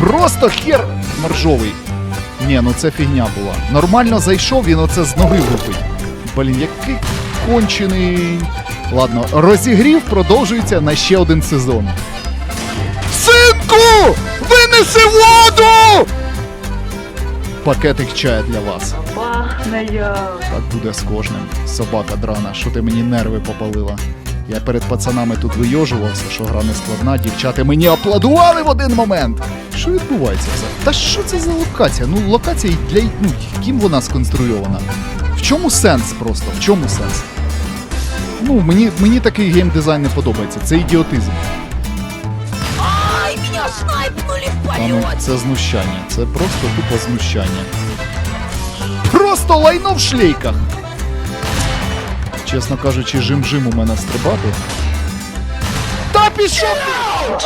Просто хер моржовий. Ні, ну це фігня була. Нормально зайшов, він оце з ноги влупить. Блін, який кончений. Ладно, розігрів продовжується на ще один сезон. Синку! Винеси воду! Пакетик чая для вас. Пахне як. Так буде з кожним. Собака драна, що ти мені нерви попалила. Я перед пацанами тут вийожувався, що гра не складна, дівчата мені аплодували в один момент. Що відбувається все? Та що це за локація? Ну, локація для ну, ким вона сконструйована? В чому сенс просто? В чому сенс? Ну, мені, мені такий геймдизайн не подобається. Це ідіотизм. Ай, меня снайпнули в ну, це знущання. Це просто тупо знущання. Просто лайно в шлейках. Чесно кажучи, жим-жим у мене стрибати. Та пішов!